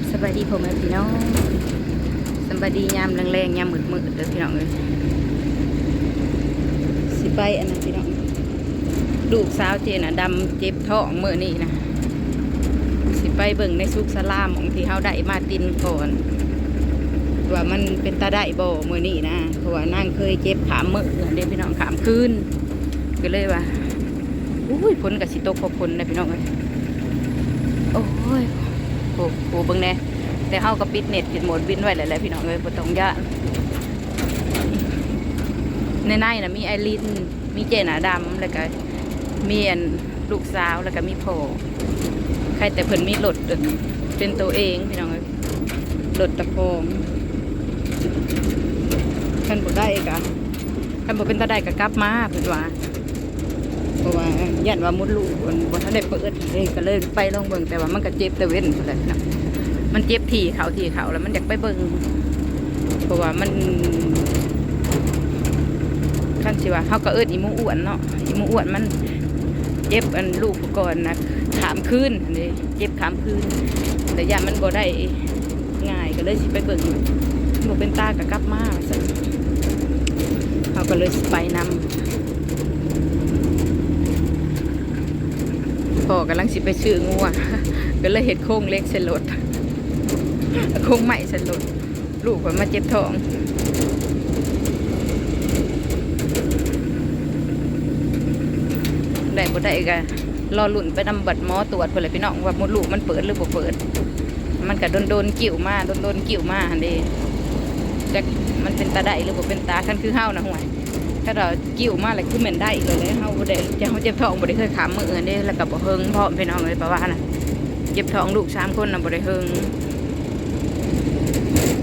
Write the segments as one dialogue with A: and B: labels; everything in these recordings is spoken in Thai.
A: บสบายดีพ่อแม่พี่น้องสบายดียามแรงๆยามมืดๆเด้อพี่น้องเอ้ยสิไปอันนั้นพี่น้องลูกสาวเจน่ะดำเจ็บท้องมื้อนี้นะสิไปเบิ่งในสุกสลามของที่เฮาได้มาตินก่อนว่ามันเป็นตาได้บ่มื้อนี้นะเพราะว่านางเคยเจ็บขามเมื้อเด้พี่น้องขามคืนก็เลยว่าอุ้ยฝนก็สิตกพอฝนนะพี่น้องเอ้ยโอ้ย โอ้โหเบิ่งแน่แต่เฮาก็ปิดเน็ตปิดโหมดบินไว้แล้วแหละพี่น้องเอ้ยบ่ต้องย่านในในน่ะมีไอรินมีเจนาดำแล้วก็มีอันลูกสาวแล้วก็มีพ่อใครแต่เพิ่นมีรถเป็นตัวเองพี่น้องเอ้ยรถตะโพงคันบ่ได้กะคันบ่เป็นตาได้ก็กลับมาเพิ่นว่า เพราะว่าย่านว่ามุดลูกมันบ่ทันได้เปิดเลยก็เลยไปลองเบิ่งแต่ว่ามันก็เจ็บแต่เว้นพุ่นแหละนะมันเจ็บที่เขาที่เขาแล้วมันอยากไปเบิ่งเพราะว่ามันคันสิว่าเฮาก็เอิ้นอีมูอ้วนเนาะอีมูอ้วนมันเจ็บอันลูกก่อนนะขามคืนนนี้เจ็บขามคืนแต่ยามันบ่ได้ง่ายก็เลยสิไปเบิ่งบ่เป็นตาก็กลับมาเฮาก็เลยไปนำ พ่อกำลังสิไปซื้องัวก็เลยเห็ดโค้งเล็กเสลดโค้งใหม่เสลดลูกผมมาเจ็บท้องได้บ่ได้ก็รอหลุ่นไปนำบัตรหมอตรวจเพื่อเลยพี่น้องว่ามดลูกมันเปิดหรือบ่เปิด มันก็โดนโดนๆกิ่วมาโดนโดนๆกิ่วมาฮันเด้จักมันเป็นตาได้หรือบ่เป็นตาคันคือเฮานะห่วย ถ้าเรากิ้วมาแล้วคือเหม็นได้เลยเลยเฮาบ่ได้จะเฮาเจ็บท้องบ่ได้เคยขามมืออื่นเด้แล้วก็บ่เฮิงพร้อมพี่น้องเลยเพราะว่าน่ะเจ็บท้องลูกสามคนน่ะบ่ได้เฮิง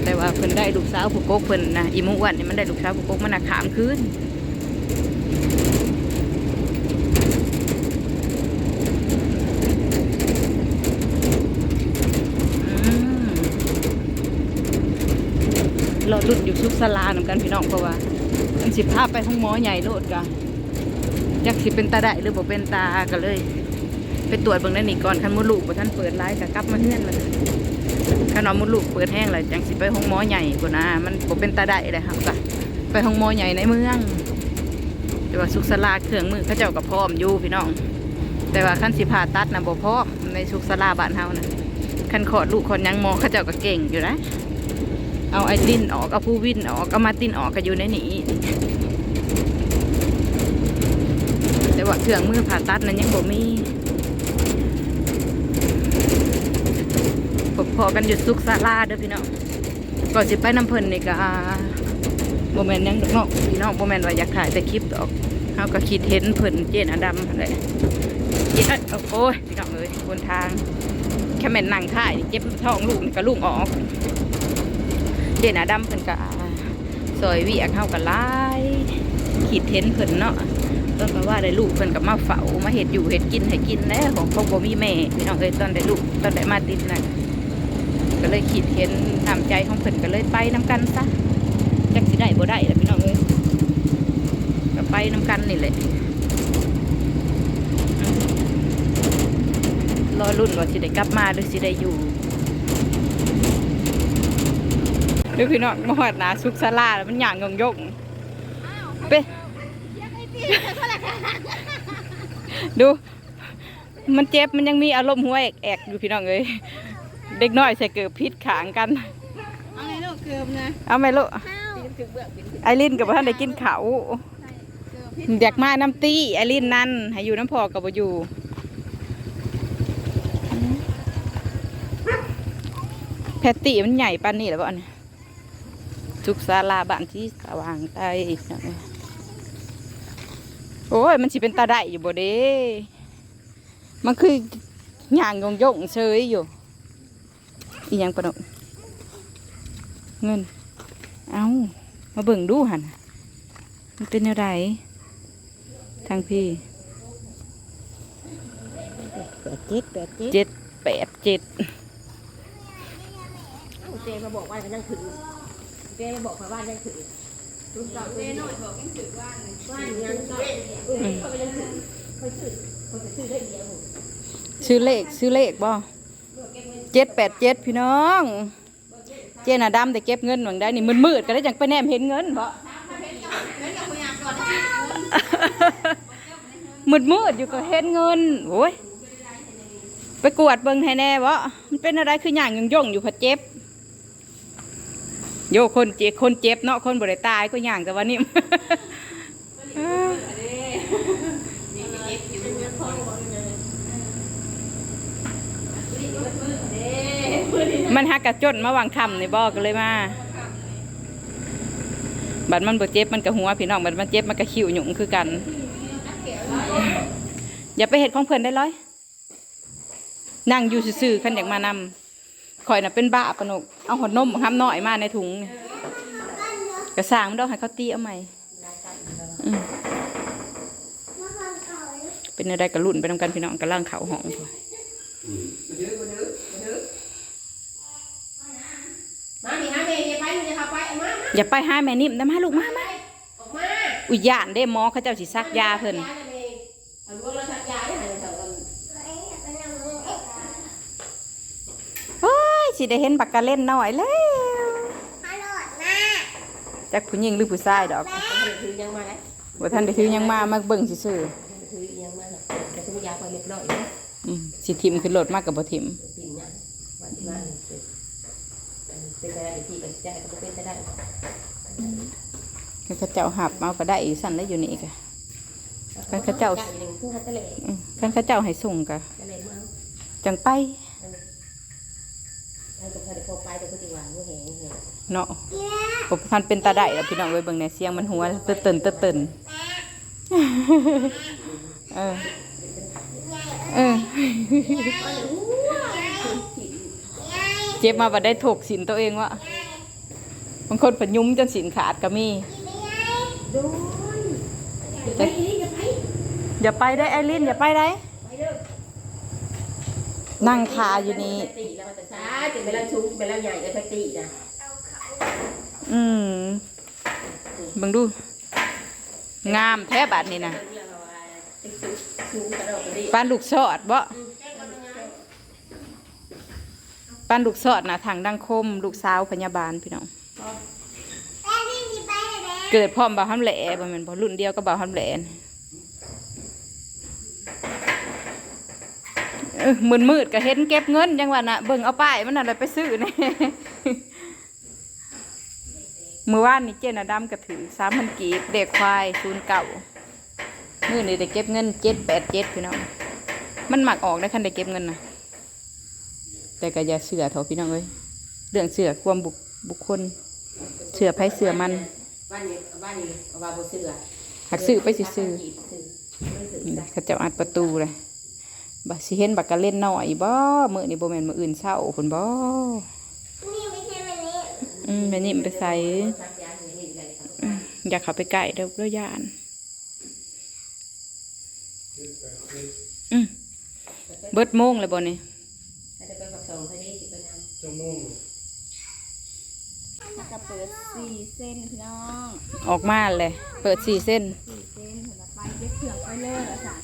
A: แต่ว่าเพิ่นได้ลูกสาวผู้กกเพิ่นนะอีหมูอ้วนนี่มันได้ลูกสาวผู้กกมันน่ะขามคืนอืมเราดุดอยู่ซุกสลานํกันพี่น้องเพราะว่า มันสิพาไปห้องหมอใหญ่โลดกะจักสิเป็นตาได้หรือบ่เป็นตาก็เลย ไปตรวจเบิ่งได้นี่ก่อนคันมดลูกบ่ท่านเปิดไลฟ์ก็กลับมาเฮือนเลยคันว่ามดลูกเปิดแห้งแล้วจังสิไปห้องหมอใหญ่กว่านะมันบ่เป็นตาได้เลยครับก็ไปห้องหมอใหญ่ในเมืองแต่ว่าสุขสลาเครื่องมือเขาเจ้าก็พร้อมอยู่พี่น้อง แต่ว่าคันสิผ่าตัดนะบ่พอในสุขสลาบ้านเฮานะคันขอดลูกคนยังหมอเขาเจ้าก็เก่งอยู่นะ เอาไอ้ลินออกเอาผู้วินออกเอามาตินออกก็อยู่ในนี้แต่ว่าเครื่องมือผ่าตัดนั้นยังบ่มีพบพอกันอยู่ซุกซาลาเด้อพี่น้องก่อนสิไปน้ำเพิ่นนี่ก็บ่แม่นหยังเนาะพี่น้องบ่แม่นว่าอยากถ่ายแต่คลิปดอกเฮาก็คิดเห็นเพิ่นเจนอดำอะไรเจนโอ้ยพี่น้องเอ้ยบนทางแค่แม่นนั่งถ่ายเจ็บท้องลูกก็ลุงออก เด่นอาดำเพิ่นก็ซอยเวียเข้ากับลายขีดเทนเพิ่นเนาะต้นก็ว่าได้ลูกเพิ่นก็มาเฝ้ามาเห็ดอยู่เห็ดกินให้กินแล้วของเขาบ่มีแม่พี่น้องเอ้ยตอนได้ลูกตอนได้มาติดน่ะก็เลยขีดเทนนำใจของเพิ่นก็เลยไปน้กันซะจักสิได้บ่ได้ล่ะพี่น้องเอ้ยก็ไปน้กันนี่แหละรอรุ่นว่าสิได้กลับมาหรือสิได้อยู่ ดูพี่น้องมาหอดหนาซุกซาลาแล้วมันหย่างยงยงเป้ดู มันเจ็บมันยังมีอารมณ์หัวแอกแอกอยู่พี่น้องเอ้ยเด็กน้อยใส่เกือบพิษขางกัน
B: เอาไงลูกเกือบนะ
A: เอาไหมลูกไอรินกับท่านได้กินเขาวอยากมาน้ำตีไอรินนั่นให้อยู่น้ำพอกับบ่อยู่แพตตี้มันใหญ่ปานนี้แหล้วบ่เนี่ย ทุกศาลาบ้านที่สว่างใต้โอ้ย มันสิเป็นตาได้อยู่บ่เด้ มันคือหย่างยงยงๆเฉยอยู่ อีหยังปะนกเงิน เอามาเบิ่งดูหันน่ะมันเป็นอะไรทางพี่
B: แปดเจ็ดแปดเจ็ด
A: เจ็ดแปดเจ็ด
B: เจมาบอกว่ามันยังถือ เจมาบอกว่ายังถือลุงเก่าเจหน่อยบอกยังถือว่าว่ายังเก่าเออเขายังถือเขาถือเขาจะถือได้เดียว
A: ซื้อเลขซื้อเลขบ่
B: เจ็
A: ดแปดเจ็ดพี่น้อง เจน่ะดำแต่เก็บเงินหวังได้นี่มืดมืดก็ได้จังไปแนมเห็นเงินเพราะมืดมืดอยู่ก็เห็นเงินโอ้ยไปกวดเบิ่งให้แน่วะมันเป็นอะไรคืออย่างยังย่งอยู่พะเจ็บ โยคนเจ็บคนเจ็บเนาะคนบ่ได้ตายก็อย่างแต่ว่านี่มันหักกระจนมาวางคำในบ่อก็เลยมาบัดมันบ่เจ็บมันก็หัวพี่น้องบัดมันเจ็บมันก็คิ้วหยุ่งคือกัน อย่าไปเห็ดของเพื่อนได้ร้อย นั่งอยู่ซื่อๆขันอยากมานำ ข่อยน่ะเป็นบ้าปะนกเอาหอดนมห้ามหน่อยมาในถุงนี่กระสร้างมันดอกให้เขาตีเอาใหม่อืมเป็นอะไรกระลุ่นไปทำกันพี่น้องกระล่างเขาห้องพอ
B: มาดิฮะเมย์อย่าไปอย่าขับไปมา
A: อย่าไปหาแม่นิ่มนะมาลูกมามา
B: ออกมา
A: อุยยานเด้หมอเขาเจ้าสิซักยาเพิ่น
B: ยาเมย์เอาลูกเราทักยาได้ไหมเถอะ
A: โอ้ย สิได้เห็นบักกะเล่นหน่อยแล้วจักผู้หญิงหรือผู้ชายดอก
B: ถือยังมาแล้ว
A: ว่าท่านได้ถือหยังมามาเบิ่งซื่อ
B: ถือยังมาแล้วแต่ทุกยาไปเรียบร้อยแล้ว
A: ๆอืมสิทิมขึ้นรถมากกับบ่ทิม
B: กินยังวันที่มาเป็นเป็นอะไรที่กับใจก็เป็นไปได้
A: เขาเจ้าหับเอาก็ได้อีสั่นแล้วอยู่นี่กะกันเขาเจ้า
B: หนึ่งผู้ฮัตเตอร์เลย
A: อืมคันเขาเจ้าให้ส่งกะ
B: ทะเลเมือง
A: จังไป
B: แล้วก็พอได้พอไปแต่ก็ติว่าหัวแหงแหง
A: เนาะผมท่านเป็นตาได้แล้วพี่น้องเอ้ยเบิ่งในเสียงมันหัวเตื่นเตื่นเตื่นเออเออเจ็บมาบัดได้ถกสินตัวเองวะบางคนผยุ้มจนสินขาดก็มี
B: ดูอย่าไปนี่อย่าไป
A: อย่าไปได้ไอรินอย่าไปได้
B: ไปเด้อ
A: นั่งคาอยู่นี่
B: ตีแล้วมันจะช้าถึงเวลาชุ้งเวลาใหญ่ก็ไปตีนะ
A: อืมเบิ่งดู งามแท้บาดนี่นะ
B: ชุ้งกระโดดกระดิ
A: ปานลูกสอดบ่ปานลูกสอดนะทางดังคม ลูกสาวพยาบาลพี่น้องเกิดพร้อมบ่าว ham แหล่บ่แม่นบ่รุ่นเดียวกับบ่าว ham แหล่นเออ มืดมืดๆก็เห็นเก็บเงินจังว่าน่ะเบิ่งเอาป้ายมันน่ะเลยไปซื้อนี่มื้อวานนี่เจน่ะดำก็ถือ3,000กีบเด็กควาย09มื้อนี้ได้เก็บเงิน787พี่น้องมันมักออกได้คันได้เก็บเงินน่ะแต่ก็อย่าเสือเถอะพี่น้องเอ้ยเรื่องเสือความบุคบุคคลเสือไผเสือมัน
B: บ้านนี้บ้านนี้เอาว่าบ่เสือ
A: หักซื้อไปซื้อๆนี่เขาเจ้าอัดประตูเลย บักสิเห็นบักกะเล่นน้อยบ่มื้อนี้บ่แม่นมื้ออื่นเช้าพุ่นบ่อืมแม่นิ่มไปใส่อืมอยากเข้าไปใกล้เด้อเด้อยานอืมเบิดโมงเลยบ่นี่
B: ถ้าจะไปกับสองพอดีสิไปนำ
C: ชั่วโมง
D: จะเปิดสี่เส้นพี่น้อง
A: ออกมาเลย เปิดสี่เส้น
D: สี่เส้นเห็นละไปเย็บเผือกไปเลยละจ้ะ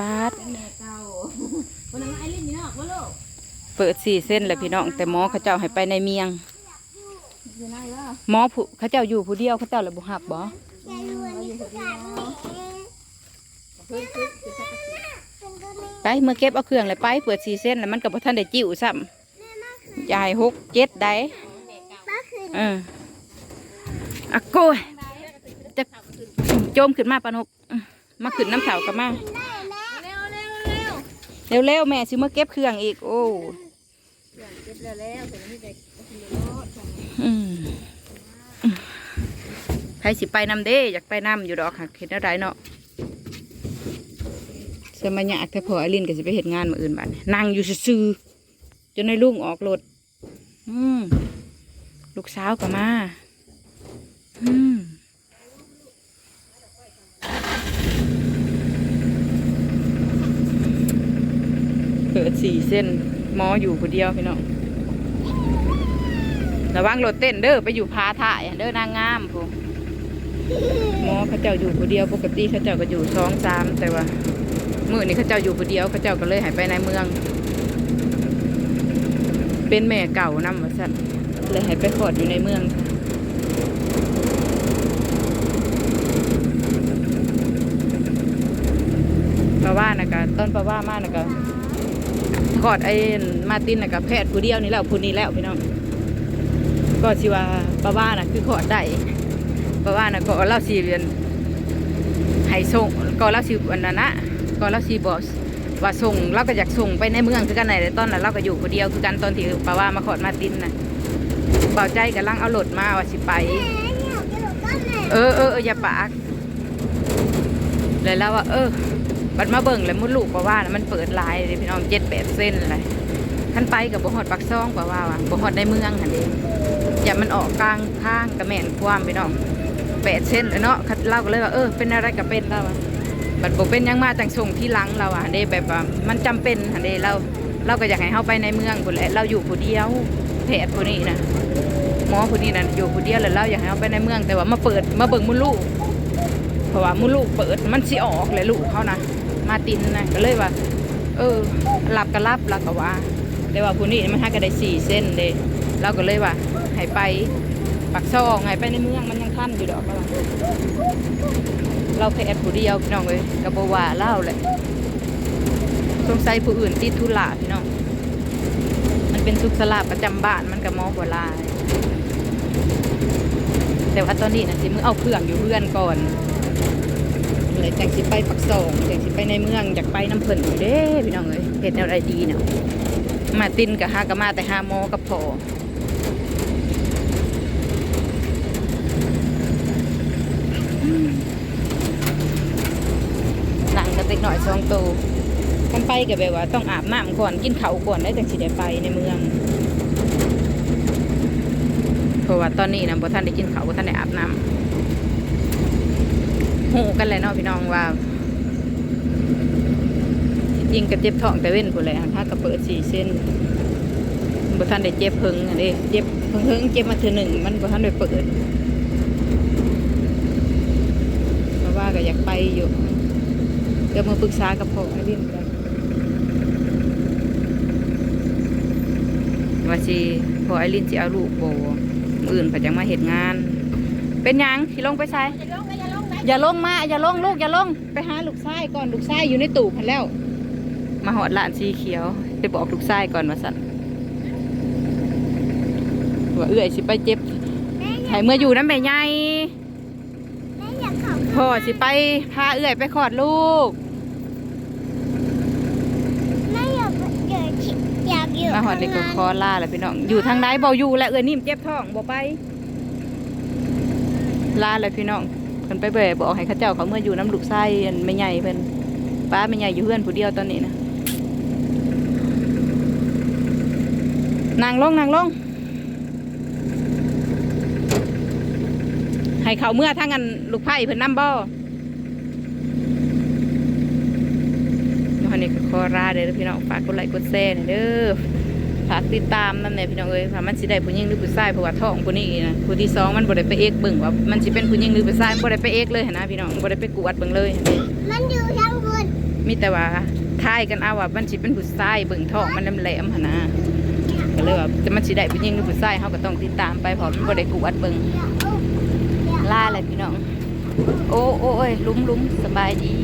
A: ปาด
D: เป็นแม่เก่าวันนั้นไอ้ เปิ
A: ดสี่เส้นเลยพี่น้อง แต่หมอเขาเจ้าให้ไปในเมียง
D: ห
A: มอผู้เขาเจ้าอยู่ผู้เดียวเขาเจ้าเลยบ่ฮับบ่
D: เราอยู่คนเดียวเพิ่งคึกจะสักกะสิ
A: ไปเมื่อเก็บเอาเครื่องเลยไปเปิดสี่เส้นแล้วมันก็บ่ทันได้จิ้วซ้ำยายหกเจ็ดได้เอออะโกยจะจมขึ้นมาปานกมาขึ้นน้ำเถากับมา
D: เร็ว
A: ๆแม่สิมาเก็บเครื่องอีก โอ้
D: เก็บแล้วแล้วแต่นี่เด็กก็คือรถ
A: อืมใครสิไปนำเด้อยากไปนำอยู่ดอกค่ะเห็นอะไรเนาะสมัยยากแต่พออลินก็สิไปเห็นงานมาอื่นบ้านนั่งอยู่ซื่อจนในลุงออกรถอืมลูกสาวก็มาอืม ดสี่เส้นหมออยู่คนเดียวพี่น้องระวังรถเต้นเด้อไปอยู่พาถ่ายเด้อนางงามพูหมอเขาเจ้าอยู่ผู้เดียวปกติเขาเจ้าก็อยู่สองสามแต่ว่ามื่อนี้เขาเจ้าอยู่ผู้เดียวเขาเจ้าก็เลยหายไปในเมือง เป็นแม่เก่านำว่าซั่นเลยให้ไปขอดอยู่ในเมืองปาว่านะกะต้นปาว่ามานะกะ ขอดไอ้มาตินนะกะแพทย์ผู้เดียวนี่แล้วผู้นี้แล้วพี่น้องก็สิว่าปาว่านะคือขอดได้ปาว่านะก็เล่าสีเรียนให้ส่งก็เล่าสีวันนั้นนะก็เล่าสีบอกว่าส่งเราก็อยากส่งไปในเมืองคือกันไหนแต่ตอนนั้นเราก็อยู่คนเดียวคือกันตอนที่ปาว่ามาขอดมาตินนะเบาใจกับลังเอารถมาว่าสิไปเออเออเอออย่าปากเลยแล้วว่าเออ บัดมาเบิ่งแล้วมุดลูกกว่าว่ามันเปิดลายเลยพี่น้องเจ็ดแปดเส้นเลยขั้นไปกับบ่ฮอดปักซองกว่าว่าว่ะบ่ฮอดในเมืองหันเองอย่ามันออกกลางทางกระแม่นความพี่น้องแปดเส้นเลยเนาะเล่าก็เลยว่าเออเป็นอะไรก็เป็นแล้วอะบัดบ่เป็นยังมาจังส่งที่หลังเราอะเด้แบบว่ามันจำเป็นหันเด้เราเราก็อยากให้เฮาไปในเมืองพุ่นแหละเราอยู่ผู้เดียวแพทย์ผู้นี้นะหมอผู้นี้น่ะอยู่ผู้เดียวแล้วเราอยากให้เฮาไปในเมืองแต่ว่ามาเปิดมาเบิ่งมุดลูกเพราะว่ามุลูกเปิดมันสิออกเลยลูกเขานะ มาตินนะก็เลยว่า เออรับก็รับแล้วก็ว่าแต่ว่าผู้นี้มันหาก็ได้สี่เส้นเลยเราก็เลยว่าให้ไปปักซองให้ไปในเมืองมันยังทันอยู่ดอกเราว่าเราแค่แอดผู้เดียวพี่น้องเลยกระบว่าเล่าเลยสงสัยผู้อื่นติดธุระพี่น้องมันเป็นสุขสลาประจำบ้านมันกับมอบัวลายแต่ว่าตอนนี้นะสิมือเอาเครื่องอยู่เพื่อนก่อน เลยจังสิไปปักซองจังสิไปในเมืองอยากไปน้ำเพิ่นอยู่เด้พี่น้องเอ้ยเฮ็ดแนวใดดีเนาะมาตินกับฮากะมาแต่ฮาโมกับพอหนังกระติกหน่อยสองตัวกันไปกับแบบว่าต้องอาบน้ำก่อนกินเขาก่อนได้จังสิได้ไปในเมืองเพราะว่าตอนนี้นะบ่ท่านได้กินเขาบ่ท่านได้อาบน้ำ หูกันเลยเนาะพี่น้องว่าจริงก็เจ็บท้องแต่เว้นผู้นแหละถ้ากระเปิดสี่เส้นบ่ท่านได้เจ็บพิงอันนี้เจ็บพิงพิงเจ็บมาเทื่อหนึ่งมันบ่ท่านได้เปิดเพราะว่าก็อยากไปอยู่เดี๋ยวมาปรึกษากับพ่อให้เรียนกันว่าสิพอไอรินสิเอาลูกโบอื่นเขาจะมาเห็นงาน เป็นยังที่ลงไปใส่ อย่าลงมา อย่าลงลูกอย่าลง ไปหาลูกชายก่อนลูกชายอยู่ในตู้พันแล้ว มาหอดหลานสีเขียวไปบอกลูกชายก่อนว่าสั่นว่าเอื้อยสิไปเจ็บไห้เมื่ออยู่น้ำแม่ใหญ่พ่อสิไปพาเอื้อยไปขอดลูกมาหอดนี่ก็คอล่าแหละพี่น้อง อยู่ทางใดบ่อยู่แล้วเอื้อยนิ่มเจ็บท้องบ่ไปลาเลยพี่น้อง เพิ่นไปเบ่บอกให้เขาเจ้าเขาเมื่ออยู่น้ำลูกไส้อันไม่ใหญ่เพิ่นป้าไม่ใหญ่อยู่เพื่อนผู้เดียวตอนนี้นะนางลงนางลงให้เขาเมื่อทั้งกันลูกไผ่เพิ่นน้ำบ่วันนี้ก็ขอลาเด้อพี่น้องฝากกดไลค์กดแชร์หน่อยเด้อ ฝากติดตามนั่นแหละพี่น้องเอ้ยว่ามันสิได้ผู้หญิงหรือผู้ชายเพราะว่าท้องผู้นี้นะผู้ที่สองมันบ่ได้ไปเอกเบิ่งว่ามันสิเป็นผู้หญิงหรือผู้ชายบ่ได้ไปเอกเลยหั้นนะพี่น้องบ่ได้ไปกวดเบิ่งเลยหั้นเด้
D: มันอยู่ทั้งบน
A: มีแต่ว่าทายกันเอาว่ามันสิเป็นผู้ชายเบิ่งท้องมันแหลมๆหั่นนะก็เลยว่าแต่มันสิได้ผู้หญิงหรือผู้ชายเฮาก็ต้องติดตามไปเพราะมันบ่ได้กวดเบิ่งลาเลยพี่น้อง โอ้โอ้ยลุ้มลุ้มสบายดี